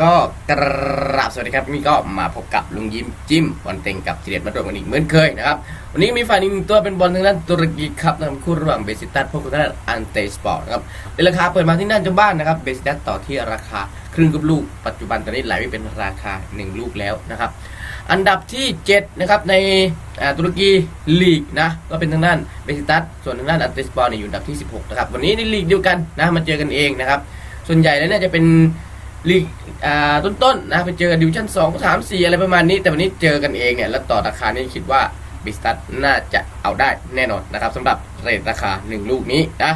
ก็กราบสวัสดีครับนี่ก็มาพบกับลุงยิ้มจิ้มบอลเต็งกับทีเด็ดมาตรวจกันอีกเหมือนเคยนะครับวันนี้มีฝ่ายหนึ่งตัวเป็นบอลทางด้านตุรกีครับนะครับคู่ระหว่างเบสิตัสพบกับทางด้านอันเตสปอร์ตนะครับเป็นราคาเปิดมาที่ด้านเจ้าบ้านนะครับเบสิตัสต่อที่ราคาครึ่งกับลูก ปัจจุบันตอนนี้ไหลไปเป็นราคา 1 ลูกแล้วนะครับอันดับที่7นะครับในตุรกีลีกนะก็เป็นทางด้านเบสิตัสส่วนทางด้านอันเตสปอร์ตเนี่ยอยู่อันดับที่ 16นะครับวันนี้ในลีกเดียวกันนะมาเจอกันเองนะครับส่วนใหญ่แล้วเนี่ยจะเป็น ลีกอ่าต้นๆนะไปเจอกันดิวชั่นสองสามสี่อะไรประมาณนี้ แต่วันนี้เจอกันเองเนี่ย แล้วต่อราคานี่คิดว่าบิสตัสน่าจะเอาได้แน่นอนนะครับสำหรับเรทราคา 1 ลูกนี้นะ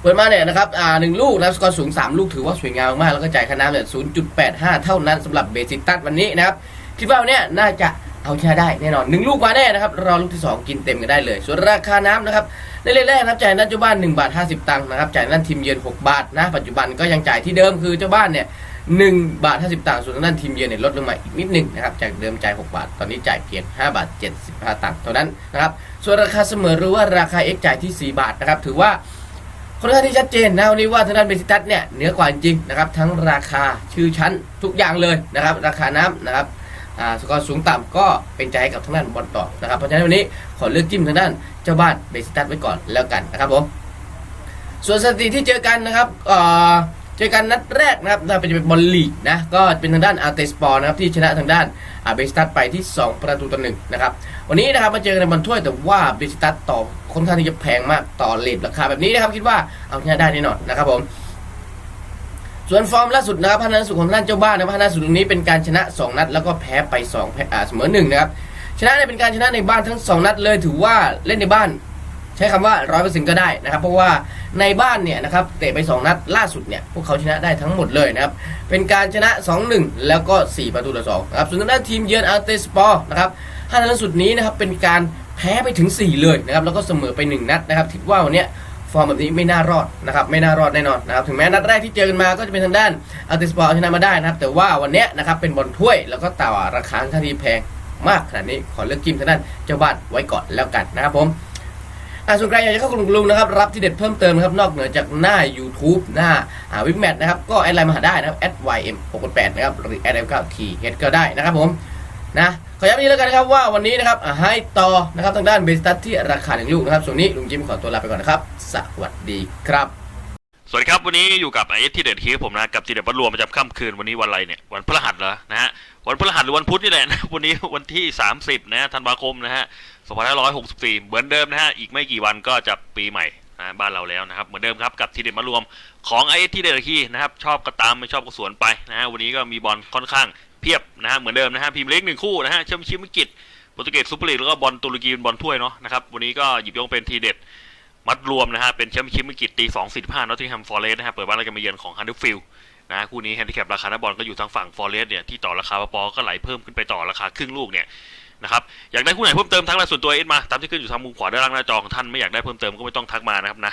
เปิดมาเนี่ยนะครับอ่าหนึ่งลูกนะสกอร์สูง 3 ลูกถือว่าสวยงามมาก แล้วก็จ่ายค่าน้ำเนี่ย0.85เท่านั้นสำหรับเบสิตัสวันนี้นะครับ คิดว่าเนี่ยน่าจะ เอาชนะได้แน่นอนหนึ่งลูกมาแน่นะครับรอลูกที่ 2 กินเต็มกันได้เลย ส่วนราคาน้ำนะครับในเลขแรกนะครับจ่ายด้านเจ้าบ้าน1บาท50 ตังค์นะครับจ่ายด้านทีมเยือน6บาทนะปัจจุบันก็ยังจ่ายที่เดิมคือเจ้าบ้านเนี่ย1บาท50ตังค์ส่วนทางด้านทีมเยือนเนี่ยลดลงมาอีกนิดหนึงนะครับจากเดิมจ่าย6บาท ตอนนี้จ่ายเพียง5บาท75ตังค์เท่านั้นนะครับส่วนราคาเสมอหรือว่าราคา X จ่ายที่4บาทนะครับถือว่าค่อนข้างที่ชัดเจนนะวันนี้ว่าทางด้านเบสิตัสเนี่ยเหนือกว่าจริงนะครับทั้งราคาชื่อชั้นทุกอย่างเลยนะครับราคาน้ำนะครับ สกอร์สูงต่ำก็เป็นใจให้กับทางด้านบอลต่อนะครับเพราะฉะนั้นวันนี้ขอเลือกจิ้มทางด้านเจ้าบ้านเบสตัสไว้ก่อนแล้วกันนะครับผมส่วนสถิติที่เจอกันนะครับเออเจอกันนัดแรกนะครับน่าเป็นบอลลีกนะก็เป็นทางด้านอาร์เตสปอร์นะครับที่ชนะทางด้านอาเบสตัสไปที่ 2 ประตูต่อหนึ่งนะครับวันนี้นะครับมาเจอกันในบอลถ้วยแต่ว่าเบสตัสต่อค่อนข้างที่จะแพงมากต่อเลทราคาแบบนี้นะครับคิดว่าเอาชนะได้แน่นอนนะครับผม ส่วนฟอร์มล่าสุดนะครับพัฒนาสุดของทางด้านเจ้าบ้านนะครับพัฒนาสุดตรงนี้เป็นการชนะ 2 นัด แล้วก็แพ้ไป2แพ้อ่าเสมอหนึ่งนะครับชนะเนี่ยเป็นการชนะในบ้านทั้ง 2 นัดเลยถือว่าเล่นในบ้าน ใช้คำว่าร้อยเปอร์เซ็นต์ก็ได้นะครับ เพราะว่าในบ้านเนี่ยนะครับเตะไป2นัดล่าสุดเนี่ยพวกเขาชนะได้ทั้งหมดเลยนะครับเป็นการชนะ 2-1 แล้วก็ 4 ประตูต่อ2นะครับส่วนทางด้านทีมเยือนอาร์เตสปอร์นะครับห้านัดล่าสุดนี้นะครับเป็นการแพ้ไปถึง 4 เลยนะครับแล้วก็เสมอไป 1 นัดนะครับคิดว่าวันนี้ ฟอร์มแบบนี้ไม่น่ารอดนะครับไม่น่ารอดแน่นอนนะครับถึงแม้นัดแรกที่เจอกันมาก็จะเป็นทางด้านอาร์เตสปอร์ชนะมาได้นะครับแต่ว่าวันนี้นะครับเป็นบอลถ้วยแล้วก็ต่าราคาค่อนข้าทีแพงมากขนาดนี้ขอเลือกกิมทางด้านเจ้าบ้านไว้ก่อนแล้วกันนะครับผมอ่าส่วนใครอยากจะเข้ากลุ่มลุงนะครับรับที่เด็ดเพิ่มเติมนะครับนอกเหนือจากหน้า YouTube หน้าวิกแมทนะครับก็แอดไลน์มาหาได้นะครับ @ym 6 8นะครับหรือ @m9t h ก็ได้นะครับผม นะขอย้ำอีกแล้วกันนะครับว่าวันนี้นะครับให้ต่อนะครับทางด้านเบสตัสที่ราคาหนึ่งลูกนะครับส่วนนี้ลุงจิมขอตัวลาไปก่อนนะครับ สวัสดีครับ สวัสดีครับวันนี้อยู่กับไอเอสที่เด็ดคีผมนะกับทีเด็ดวัดรวมประจำค่ำคืนวันนี้วันอะไรเนี่ยวันพฤหัสเหรอนะฮะวันพฤหัสหรือวันพุธนี่แหละนะวันนี้วันที่ 30นะธันวาคมนะฮะ2564 เหมือนเดิมนะฮะอีกไม่กี่วันก็จะปีใหม่นะบ้านเราแล้วนะครับเหมือนเดิมครับกับทีเด็ดมารวมของไอเอสที่เด็ดคีนะครับชอบก็ตามไม่ชอบก็สวนไปนะฮะวันนี้ก็มีบอลค่อนข้าง เพียบนะฮะเหมือนเดิมนะฮะพิมเล็กหนึ่งคู่นะฮะแชมเปี้ยนชิพอังกฤษโปรตุเกสซูเปอร์ลีกแล้วก็บอลตุรกีเป็นบอลถ้วยเนาะนะครับวันนี้ก็หยิบยกเป็นทีเด็ดมัดรวมนะฮะเป็นแชมเปี้ยนชิพอังกฤษตี2 4 5นอตติงแฮมฟอร์เรสต์นะฮะเปิดบ้านเราจะมาเยือนของฮันเดอร์ฟิลด์นะฮะคู่นี้แฮนดิแคปราคาหนักบอลก็อยู่ทางฝั่งฟอร์เรสต์เนี่ยที่ต่อราคาปอก็ไหลเพิ่มขึ้นไปต่อราคาครึ่งลูกเนี่ยนะครับอยากได้คู่ไหนเพิ่มเติมทักไลน์ส่วนตัวเอ็ดมาตามที่ขึ้นอยู่ทางมุมขวาด้านล่างหน้าจอของท่านไม่อยากได้เพิ่มเติมก็ไม่ต้องทักมานะครับนะ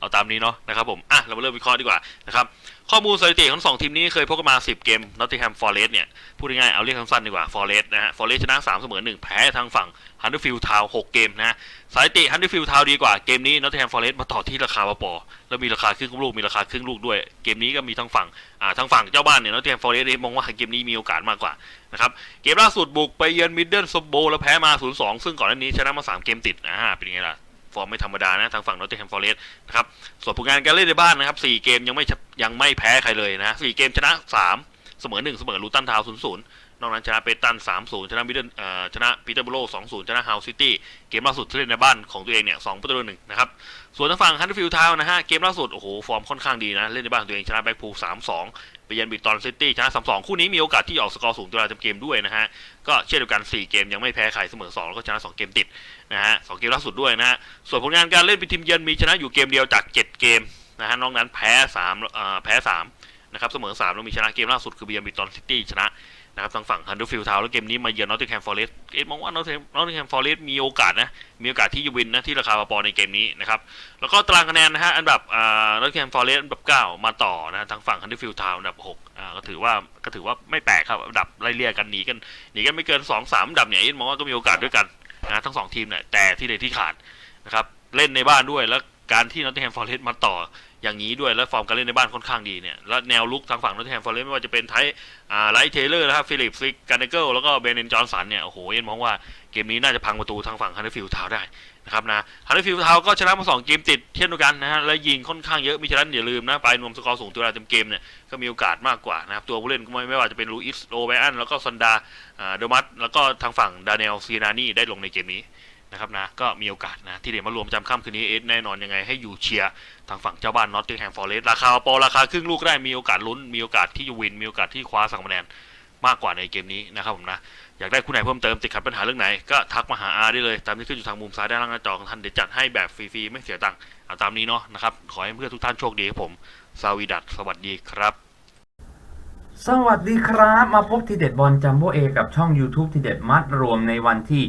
เอาตามนี้เนาะนะครับผมอะเรามาเริ่มวิเคราะห์ดีกว่านะครับข้อมูลสถิติของสองทีมนี้เคยพบกันมา 10 เกมนอตติงแฮมฟอร์เรสเนี่ยพูดง่ายๆเอาเรียกสั้นๆดีกว่าฟอร์เรสนะฮะฟอร์เรสชนะ 3 เสมอ 1 แพ้ทางฝั่งฮันเดอร์ฟิลด์ทาวน์6เกมนะฮะสถิติฮันเดอร์ฟิลด์ทาวดีกว่าเกมนี้นอตติงแฮมฟอร์เรสมาต่อที่ราคาปอแล้วมีราคาครึ่งลูกมีราคาครึ่งลูกด้วย เกมนี้ก็มีทั้งฝั่งอ่าทางฝั่งเจ้าบ้านเนี่ยนอตติงแฮมฟอร์เรสมองว่าเกมนี้มีโอกาสมากกว่านะครับเกมล่าสุดบุกไปเยือนมิดเดิลสโบแล้วแพ้มา 0-2 ซึ่งก่อนหน้านี้ชนะมา 3 เกมติดอ่าเป็นไงล่ะ ฟอร์มไม่ธรรมดานะทางฝั่งนอตติแฮมฟอร์เรสนะครับส่วนผลงานการเล่นในบ้านนะครับ4เกมยังไม่ยังไม่แพ้ใครเลยนะ4เกมชนะ 3 เสมอ 1 เสมอลูตันทาวน์0-0น นอกนั้นชนะเปตัน 3-0 ชนะมิดเดิลเอ่อชนะปีเตอร์โบโล2-0 ชนะฮาวซิตี้ เกมล่าสุดที่เล่นในบ้านของตัวเองเนี่ย2ประตูหนึ่งนะครับ ส่วนทางฝั่งฮันด์ฟิลด์ทาวน์นะฮะ เกมล่าสุด โอ้โห ฟอร์มค่อนข้างดีนะ เล่นในบ้านของตัวเอง ชนะแบ็กพูล3-2 ไปเยือนบิตตอนซิตี้ ชนะ 3-2 คู่นี้มีโอกาสที่จะออกสกอร์สูงตัวเต็มเกมด้วยนะฮะ ก็เช่นเดียวกัน 4 เกมยังไม่แพ้ใครเสมอ 2 แล้วก็ชนะ 2 เกมติดนะฮะสองเกมล่าสุดด้วยนะฮะ ส่วนผลงานการเล่นเป็นทีมเยือนมีชนะอยู่เกมเดียวจาก 7 เกมนะฮะ นอกนั้นแพ้3เอ่อแพ้3นะครับเสมอ3แล้วมีชนะเกมล่าสุดคือไปเยือนบิตตอนซิตี้ชนะ นะครับทางฝั่งฮันดูฟิลทาวน์แล้วเกมนี้มาเยือนนอตติงแฮมฟอร์เรสเอ็ดมองว่านอตติงแฮมฟอร์เรสมีโอกาสนะ มีโอกาสที่จะวินนะที่ราคาปอๆในเกมนี้นะครับ แล้วก็ตารางคะแนนนะฮะอันดับอ่านอตติงแฮมฟอร์เรสอันดับ 9 มาต่อนะทางฝั่งฮันดูฟิลทาวน์อันดับ6อ่าก็ถือว่าก็ถือว่าไม่แปลกครับอันดับไล่เลี่ยกันหนีกันหนีกันไม่เกิน 2 3อันดับเนี่ยเอ็ดมองว่าก็มีโอกาสด้วยกันนะทั้งสองทีมเนี่ยแต่ที่ใดที่ขาดนะครับเล่นในบ้านด้วยแล้วการที่นอตติงแฮมฟอร์เรสมาต่อ อย่างนี้ด้วยและฟอร์มการเล่นในบ้านค่อนข้างดีเนี่ยแล้วแนวลุกทางฝั่งนอตแฮมฟอร์เรสไม่ว่าจะเป็นไทอ่าไลท์เทเลอร์นะครับฟิลิปซิกการเนเกิลแล้วก็เบนเนนจอห์นสันเนี่ยโอ้โหเอ็นมองว่าเกมนี้น่าจะพังประตูทางฝั่งฮันเดอร์ฟิลด์ทาวได้นะครับนะฮันเดอร์ฟิลด์ทาวก็ชนะมาสองเกมติดเช่นเดียวกันนะฮะและยิงค่อนข้างเยอะมิฉะนั้นอย่าลืมนะไปรวมสกอร์สูงตัวเวลาเต็มเกมเนี่ยก็มีโอกาสมากกว่านะครับตัวผู้เล่นไม่ไม่ว่าจะเป็นลูอิสโรไบอันแล้วก็ซันดาเดมัสแล้วก็ทางฝั่งดานิเอลซีนานี่ได้ลงในเกมนี้ นะครับนะก็มีโอกาสนะที่เดี๋ยวมารวมจำค่ำคืนนี้เอสแน่นอนยังไงให้อยู่เชียร์ทางฝั่งเจ้าบ้านนอตติงแฮมฟอร์เรสต์ราคาปอราคาครึ่งลูกได้มีโอกาสลุ้นมีโอกาสที่จะวินมีโอกาสที่คว้าสังคะแนนมากกว่าในเกมนี้นะครับผมนะอยากได้คู่ไหนเพิ่มเติมติดขัดปัญหาเรื่องไหนก็ทักมาหาอาได้เลยตามที่ขึ้นอยู่ทางมุมซ้ายด้านล่างหน้าจอของท่านเดี๋ยวจัดให้แบบฟรีๆไม่เสียตังค์เอาตามนี้เนาะนะครับขอให้เพื่อนทุกท่านโชคดีครับผมซาวิดัตสวัสดีครับสวัสดีครับ มาพบทีเด็ดบอลจัมโบเอกับช่อง YouTube ทีเด็ดมัดรวมในวันที่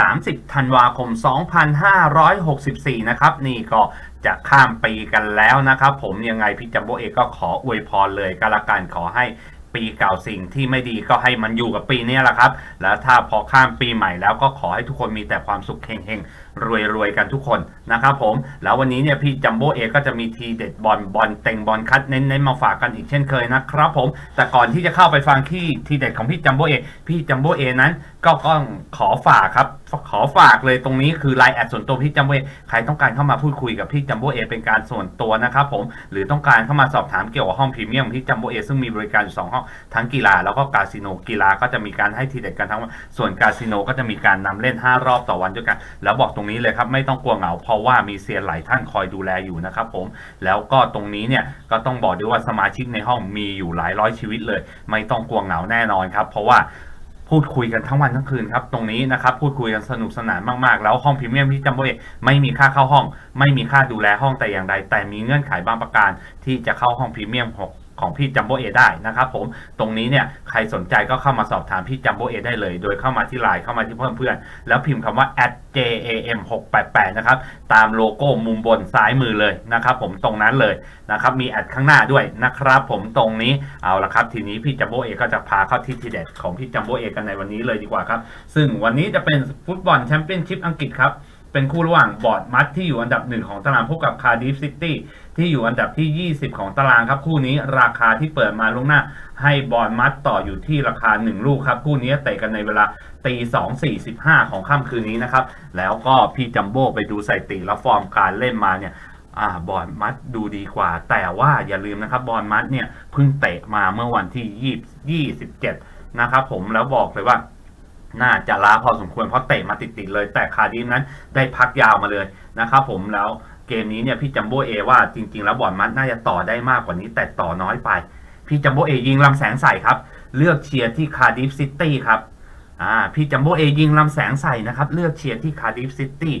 30 ธันวาคม 2564 นะครับ นี่ก็จะข้ามปีกันแล้วนะครับ ผมยังไงพี่จัมโบเอก็ขออวยพรเลยก็แล้วกันขอให้ปีเก่าสิ่งที่ไม่ดีก็ให้มันอยู่กับปีนี้แหละครับ แล้วถ้าพอข้ามปีใหม่แล้วก็ขอให้ทุกคนมีแต่ความสุขเฮงๆ รวยๆกันทุกคนนะครับผม แล้ววันนี้เนี่ยพี่จัมโบ้เอก็จะมีทีเด็ดบอลบอลเต็งบอลคัดเน้นๆมาฝากกันอีกเช่นเคยนะครับผม แต่ก่อนที่จะเข้าไปฟังที่ทีเด็ดของพี่จัมโบ้เอพี่จัมโบ้เอนั้นก็ต้องขอฝากครับขอฝากเลยตรงนี้คือไลน์แอดส่วนตัวพี่จัมโบ้เอใครต้องการเข้ามาพูดคุยกับพี่จัมโบ้เอเป็นการส่วนตัวนะครับผมหรือต้องการเข้ามาสอบถามเกี่ยวกับห้องพรีเมียมพี่จัมโบ้เอซึ่งมีบริการอยู่สองห้องทั้งกีฬาแล้วก็คาสิโนกีฬาก็จะมีการให้ทีเด็ดกันทั้งส่วนคาสิโนก็จะมีการนำเล่น 5 รอบต่อวันด้วยกัน แล้วบอกตรงนี้เลยครับไม่ต้องกลัวเหงาเพราะว่ามีเซียนหลายท่านคอยดูแลอยู่นะครับผมแล้วก็ตรงนี้เนี่ยก็ต้องบอกด้วยว่าสมาชิกในห้องมีอยู่หลายร้อยชีวิตเลย ไม่ต้องกลัวเหงาแน่นอนครับ เพราะว่าพูดคุยกันทั้งวันทั้งคืนครับตรงนี้นะครับพูดคุยกันสนุกสนานมากๆ แล้วห้องพรีเมียมที่จัมโบ้เอกไม่มีค่าเข้าห้อง ไม่มีค่าดูแลห้องแต่อย่างใด แต่มีเงื่อนไขบางประการที่จะเข้าห้องพรีเมียมข ของพี่จัมโบ้เอได้นะครับผมตรงนี้เนี่ยใครสนใจก็เข้ามาสอบถามพี่จัมโบ้เอได้เลย โดยเข้ามาที่ไลน์เข้ามาที่เพื่อนเพื่อนแล้วพิมพ์คำว่า @jam 6 8 8นะครับตามโลโก้มุมบนซ้ายมือเลยนะครับผมตรงนั้นเลยนะครับมีแอดข้างหน้าด้วยนะครับผมตรงนี้เอาละครับ ทีนี้พี่จัมโบ้เอก็จะพาเข้าที่ทีเด็ดของพี่จัมโบ้เอกันในวันนี้เลยดีกว่าครับ ซึ่งวันนี้จะเป็นฟุตบอลแชมเปี้ยนชิพอังกฤษครับ เป็นคู่ระหว่างบอร์ดมัดที่อยู่อันดับหนึ่งของตารางพบกับคาร์ดิฟซิตี้ที่อยู่อันดับที่ 20 ของตารางครับ คู่นี้ราคาที่เปิดมาลงหน้า ให้บอร์ดมัดต่ออยู่ที่ราคา 1 ลูกครับ คู่นี้เตะกันในเวลาตี2 45ของค่ำคืนนี้นะครับ แล้วก็พี่จัมโบ้ไปดูสถิติและฟอร์มการเล่นมาเนี่ยอ่าบอลมัดดูดีกว่า แต่ว่าอย่าลืมนะครับบอลมัดเนี่ยเพิ่งเตะมาเมื่อวันที่20 27นะครับผมแล้วบอกเลยว่า น่าจะล้าพอสมควรเพราะเตะมาติดๆเลย แต่คาร์ดิฟนั้นได้พักยาวมาเลยนะครับผมแล้วเกมนี้เนี่ยพี่จัมโบ้เอว่าจริง ๆ แล้วบอลมัดน่าจะต่อได้มากกว่านี้ แต่ต่อน้อยไป พี่จัมโบ้เอยิงลำแสงใส่ครับ เลือกเชียร์ที่คาร์ดิฟซิตี้ครับอ่าพี่จัมโบ้เอยิงลำแสงใส่นะครับ เลือกเชียร์ที่คาร์ดิฟซิตี้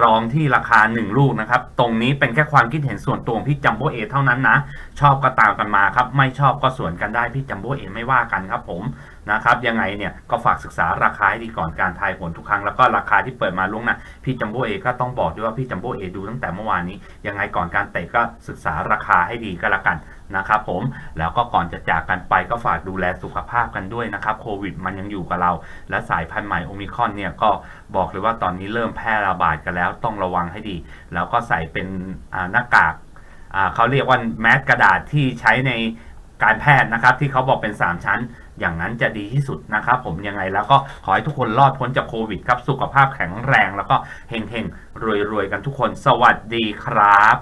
รองที่ราคา 1 ลูกนะครับ ตรงนี้เป็นแค่ความคิดเห็นส่วนตัวของพี่จัมโบ้เอเท่านั้นนะ ชอบก็ตามกันมาครับ ไม่ชอบก็สวนกันได้พี่จัมโบ้เอไม่ว่ากันครับผม นะครับยังไงเนี่ยก็ฝากศึกษาราคาให้ดีก่อนการทายผลทุกครั้งแล้วก็ราคาที่เปิดมาล่วงหน้าพี่จัมโบ้เอก็ต้องบอกด้วยว่าพี่จัมโบ้เอดูตั้งแต่เมื่อวานนี้ยังไงก่อนการเตะก็ศึกษาราคาให้ดีก็แล้วกันนะครับผมแล้วก็ก่อนจะจากกันไปก็ฝากดูแลสุขภาพกันด้วยนะครับโควิดมันยังอยู่กับเรา และสายพันธุ์ใหม่โอมิคอนเนี่ยก็บอกเลยว่าตอนนี้เริ่มแพร่ระบาดกันแล้วต้องระวังให้ดี แล้วก็ใส่เป็นหน้ากากเขาเรียกว่าแมสกระดาษที่ใช้ในการแพทย์นะครับที่เขาบอกเป็น 3 ชั้น อย่างนั้นจะดีที่สุดนะครับผมยังไงแล้วก็ขอให้ทุกคนรอดพ้นจากโควิดครับ สุขภาพแข็งแรงแล้วก็เฮงๆรวยๆกันทุกคน สวัสดีครับ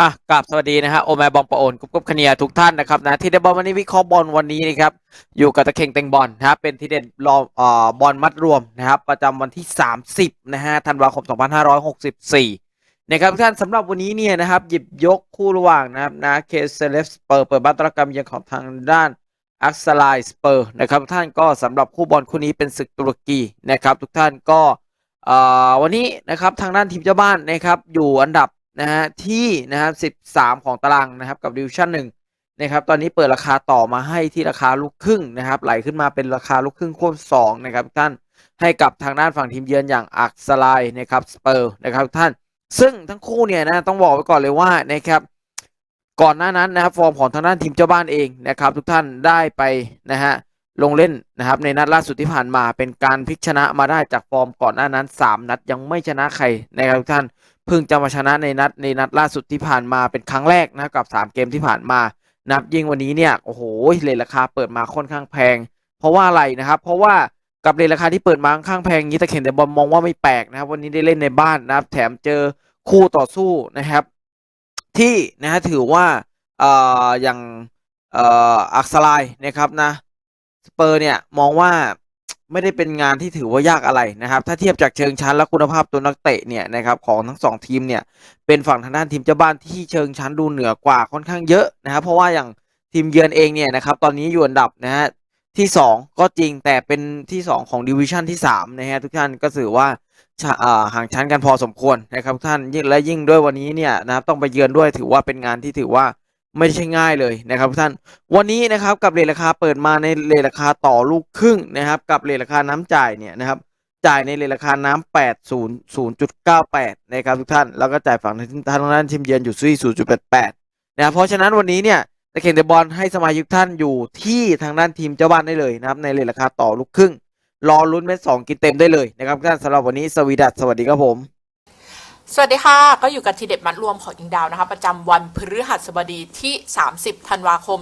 อะกราบสวัสดีนะฮะโอแมบองปะโอนกุ๊บกุ๊บคเนียทุกท่านนะครับนะที่ได้บอลวันนี้วิเคราะห์บอลวันนี้นะครับอยู่กับตะเข่งเต็งบอลนะครับเป็นทีเด็ดรอเอ่อบอลมัดรวมนะครับประจำวันที่ 30นะฮะธันวาคม 2564นะครับทุกท่านสำหรับวันนี้เนี่ยนะครับหยิบยกคู่ระหว่างนะครับนะเคเซเลฟเปอร์เปิดบ้านตรการเยือนของทางด้าน อักซาไลสเปอร์นะครับทุกท่านก็สำหรับคู่บอลคู่นี้เป็นศึกตุรกีนะครับทุกท่านก็วันนี้นะครับทางด้านทีมเจ้าบ้านนะครับอยู่อันดับนะฮะที่นะครับ 13 ของตารางนะครับกับดิวชั่นหนึ่งนะครับตอนนี้เปิดราคาต่อมาให้ที่ราคาลูกครึ่งนะครับไหลขึ้นมาเป็นราคาลูกครึ่งควบสองนะครับท่านให้กับทางด้านฝั่งทีมเยือนอย่างอักซไลนะครับสเปอร์นะครับท่าน ซึ่งทั้งคู่เนี่ยนะต้องบอกไว้ก่อนเลยว่านะครับ ก่อนหน้านั้นนะครับฟอร์มของทางด้านทีมเจ้าบ้านเองนะครับ ทุกท่านได้ไปนะฮะลงเล่นนะครับในนัดล่าสุดที่ผ่านมาเป็นการพลิกชนะมาได้จากฟอร์มก่อนหน้านั้น 3 นัดยังไม่ชนะใครนะครับทุกท่านเพิ่งจะมาชนะในนัดในนัดล่าสุดที่ผ่านมาเป็นครั้งแรกนะกับ 3 เกมที่ผ่านมา นับยิ่งวันนี้เนี่ยโอ้โหเลทราคาเปิดมาค่อนข้างแพง เพราะว่าอะไรนะครับ เพราะว่ากับเลทราคาที่เปิดมาค่อนข้างแพงอย่งนี้ตะเข็นแต่บอลมองว่าไม่แปลกนะครับ วันนี้ได้เล่นในบ้านนะครับ แถมเจอคู่ต่อสู้นะครับ ที่นะฮะถือว่าเอ่ออย่างเอ่ออักษรายนะครับนะสเปอร์เนี่ยมองว่าไม่ได้เป็นงานที่ถือว่ายากอะไรนะครับ ถ้าเทียบจากเชิงชั้นและคุณภาพตัวนักเตะเนี่ยนะครับของทั้งสองทีมเนี่ยเป็นฝั่งทางด้านทีมเจ้าบ้านที่เชิงชั้นดูเหนือกว่าค่อนข้างเยอะนะครับเพราะว่าอย่างทีมเยือนเองเนี่ยนะครับตอนนี้อยู่อันดับนะฮะที่สองก็จริงแต่เป็นที่สองของดิวิชั่นที่สามนะฮะทุกท่านก็ถือว่า ห่างชั้นกันพอสมควรนะครับท่านยิ่งและยิ่งด้วยวันนี้เนี่ยนะครับต้องไปเยือนด้วยถือว่าเป็นงานที่ถือว่าไม่ใช่ง่ายเลยนะครับท่านวันนี้นะครับกับเรทราคาเปิดมาในเรทราคาต่อลูกครึ่งนะครับ กับเรทราคาน้ำจ่ายเนี่ยนะครับจ่ายในเรทราคาน้ำแปดศูนย์ศูนะครับทุกท่าน แล้วก็จ่ายฝั่งทางด้านทีมเยือนอยู่ที่ศูนย์จุดแปดแปดนะครับเพราะฉะนั้นวันนี้เนี่ยตะเคนเดบอลให้สมาชิกท่านอยู่ที่ทางด้านทีมเจ้าบ้านได้เลยนะครับในเรทราคาต่อลูกครึ่ง รอลุ้นเม็ดสองกินเต็มได้เลยนะครับท่านสำหรับวันนี้สวีดัสสวัสดีครับผม สวัสดีค่ะ ก็อยู่กับทีเด็ดมัดรวมของอิงดาวนะคะ ประจำวันพฤหัสบดีที่ 30 ธันวาคม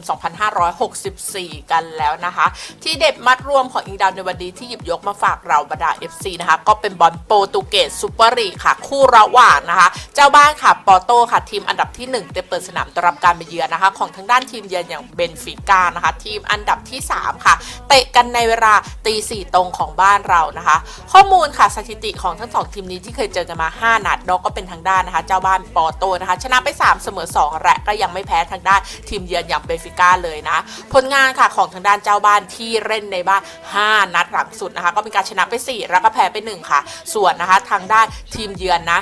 2564 กันแล้วนะคะ ทีเด็ดมัดรวมของอิงดาวในวันนี้ที่หยิบยกมาฝากเราบรรดา FC นะคะ ก็เป็นบอลโปรตุเกสซูเปอร์ลีกค่ะ คู่ระหว่างนะคะ เจ้าบ้านค่ะปอโต้ค่ะ ทีมอันดับที่1เตเปิดสนามต้อนรับการไปเยือนนะคะ ของทางด้านทีมเยือนอย่างเบนฟิก้านะคะ ทีมอันดับที่ 3 ค่ะ เตะกันในเวลาตีสี่ตรงของบ้านเรานะคะ ข้อมูลค่ะสถิติของทั้งสองทีมนี้ที่เคยเจอกันมา 5 นัดนาะก็เป็นทางด้านนะคะ เจ้าบ้านปอโตนะคะ ชนะไป 3 เสมอ 2 และก็ยังไม่แพ้ทางด้านทีมเยือนอย่างเบฟิก้าเลยนะ ผลงานค่ะของทางด้านเจ้าบ้านที่เล่นในบ้าน 5 นัดหลังสุดนะคะ ก็เป็นการชนะไป 4 แล้วก็แพ้ไป 1 ค่ะ ส่วนนะคะทางด้านทีมเยือนนะ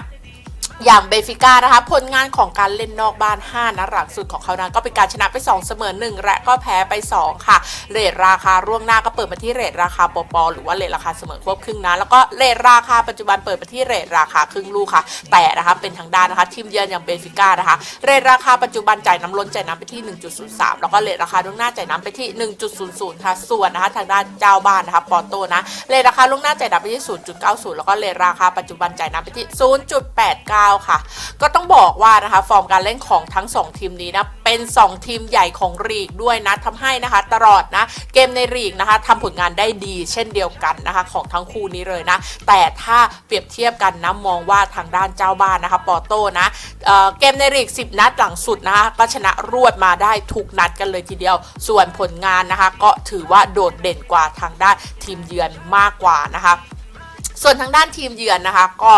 อย่างเบฟิก้านะคะ ผลงานของการเล่นนอกบ้าน 5นัดหลังสุดของเขานั้นก็เป็นการชนะไป 2 เสมอ 1 และก็แพ้ไป 2 ค่ะ เรทราคาร่วงหน้าก็เปิดมาที่เรทราคาปอปอหรือว่าเรทราคาเสมอควบครึ่งนะแล้วก็เรทราคาปัจจุบันเปิดมาที่เรทราคาครึ่งลูกค่ะ แต่นะคะเป็นทางด้านนะคะทีมเยือนอย่างเบฟิก้านะคะ เรทราคาปัจจุบันจ่ายน้ำล้นจ่ายน้ำไปที่ 1.03 แล้วก็เรทราคาล่วงหน้าจ่ายน้ำไปที่ 1.00 ค่ะ ส่วนนะคะทางด้านเจ้าบ้านนะคะปอโตนะ เรทราคาล่วงหน้าจ่ายน้ำไปที่ 0.90 แล้วก็เรทราคาปัจจุบันจ่ายน้ำไปที่ 0.89ค่ะ ก็ต้องบอกว่านะคะฟอร์มการเล่นของทั้ง 2 ทีมนี้นะเป็น 2 ทีมใหญ่ของลีกด้วยนะทำให้นะคะตลอดนะเกมในลีกนะคะทำผลงานได้ดีเช่นเดียวกันนะคะของทั้งคู่นี้เลยนะ แต่ถ้าเปรียบเทียบกันนะมองว่าทางด้านเจ้าบ้านนะคะปอโต้นะเเกมในลีก 10 นัดหลังสุดนะคะก็ชนะรวดมาได้ทุกนัดกันเลยทีเดียว ส่วนผลงานนะคะก็ถือว่าโดดเด่นกว่าทางด้านทีมเยือนมากกว่านะคะ ส่วนทางด้านทีมเยือนนะคะ ก็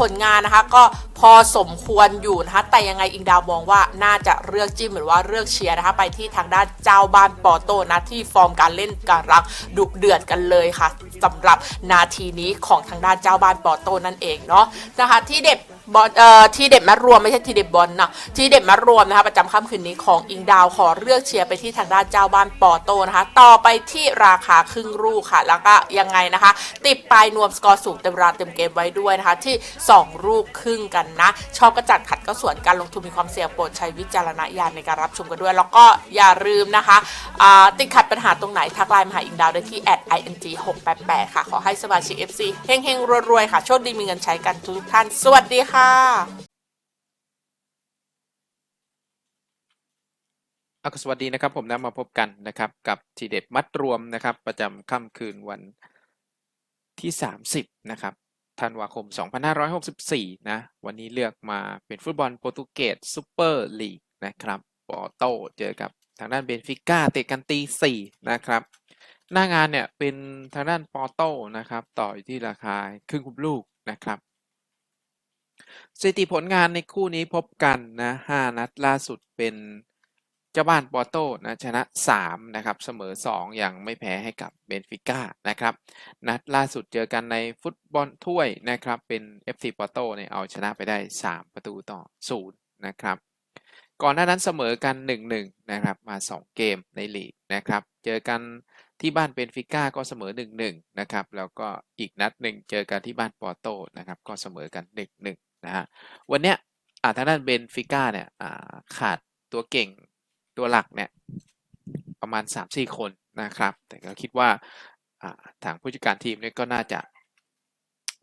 ผลงานนะคะก็พอสมควรอยู่นะคะแต่ยังไงอิงดาวมองว่าน่าจะเลือกจิ้มหรือว่าเลือกเชียร์นะคะไปที่ทางด้านเจ้าบ้านปอโตนะที่ฟอร์มการเล่นการรักดุเดือดกันเลยค่ะสำหรับนาทีนี้ของทางด้านเจ้าบ้านปอโตนั่นเองเนาะนะคะที่เด็ด บอลเอ่อทีเด็ดมารวมไม่ใช่ทีเด็ดบอลนะทีเด็ดมารวมนะคะประจำค่ำคืนนี้ของอิงดาวขอเลือกเชียร์ไปที่ทางด้านเจ้าบ้านปอโตนะคะ ต่อไปที่ราคาครึ่งลูค่ะ แล้วก็ยังไงนะคะ ติดปลายนวมสกอร์สูงเต็มเวลาเต็มเกมไว้ด้วยนะคะที่ 2 ลูกครึ่งกันนะ ชอบก็จัดขัดก็ส่วนการลงทุนมีความเสี่ยงโปรดใช้วิจารณญาณในการรับชมกันด้วย แล้วก็อย่าลืมนะคะติดขัดปัญหาตรงไหนทักไลน์มาหาอิงดาวได้ที่ ing 688 ค่ะขอให้สมาชิก FC เฮงๆรวยๆค่ะโชคดีมีเงินใช้กันทุกท่านสวัสดีค่ะเอาสวัสดีนะครับผมนะมาพบกันนะครับกับทีเด็ดมัดรวมนะครับประจำค่ำคืนวันที่ 30นะครับธันวาคม 2564 นะ วันนี้เลือกมาเป็นฟุตบอลโปรตุเกสซูเปอร์ลีกนะครับปอโตเจอกับทางด้านเบนฟิก้าเตะกันตี4นะครับ หน้างานเนี่ยเป็นทางด้านปอโตนะครับ ต่ออยู่ที่ราคาครึ่งคุมลูกนะครับ สถิติผลงานในคู่นี้พบกันนะ5นัดล่าสุดเป็นเจ้าบ้านปอโต้นะชนะ 3 นะครับ เสมอ 2 อย่างไม่แพ้ให้กับเบนฟิก้านะครับ นัดล่าสุดเจอกันในฟุตบอลถ้วยนะครับ เป็น FC ปอโต้เนี่ยเอาชนะไปได้ 3 ประตูต่อ 0 นะครับก่อนหน้านั้นเสมอกัน 1-1 นะครับ มา 2 เกมในลีกนะครับ เจอกันที่บ้านเบนฟิก้าก็เสมอ 1-1 นะครับ แล้วก็อีกนัดหนึ่งเจอกันที่บ้านปอโต้นะครับ ก็เสมอกัน 1-1 นะฮะวันเนี้ยอ่าทางด้านเบนฟิก้าเนี่ยอ่าขาดตัวเก่งตัวหลักเนี่ยประมาณ 3-4 คนนะครับ แต่ก็คิดว่าทางผู้จัดการทีมเนี่ยก็น่าจะ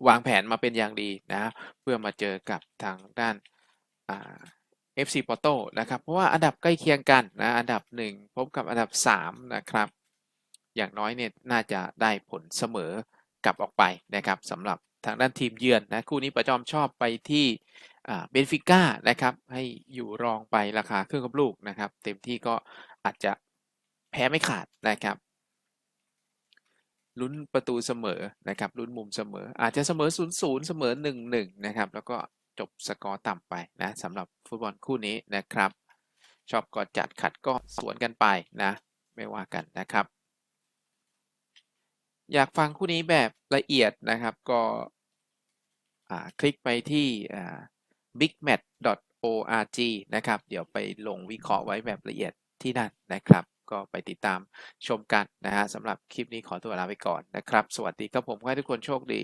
วางแผนมาเป็นอย่างดีนะ เพื่อมาเจอกับทางด้านเอ่า FC Porto นะครับ เพราะว่าอันดับใกล้เคียงกันนะอันดับ 1 พบกับอันดับ 3 นะครับ อย่างน้อยเนี่ยน่าจะได้ผลเสมอกลับออกไปนะครับสำหรับ ทางด้านทีมเยือนนะคู่นี้ประจอมชอบไปที่เบนฟิก้านะครับให้อยู่รองไปราคาครึ่งกับลูกนะครับ เต็มที่ก็อาจจะแพ้ไม่ขาดนะครับลุ้นประตูเสมอนะครับลุ้นมุมเสมอ อาจจะเสมอ 0-0 เสมอ 1-1 นะครับ แล้วก็จบสกอร์ต่ำไปนะสำหรับฟุตบอลคู่นี้นะครับ ชอบก็จัดขัดก็สวนกันไปนะ ไม่ว่ากันนะครับ อยากฟังคู่นี้แบบละเอียดนะครับก็คลิกไปที่ bigmatch.org นะครับ เดี๋ยวไปลงวิเคราะห์ไว้แบบละเอียดที่นั่นนะครับ ก็ไปติดตามชมกันนะฮะสำหรับคลิปนี้ขอตัวลาไปก่อนนะครับ สวัสดีครับผมขอให้ทุกคนโชคดี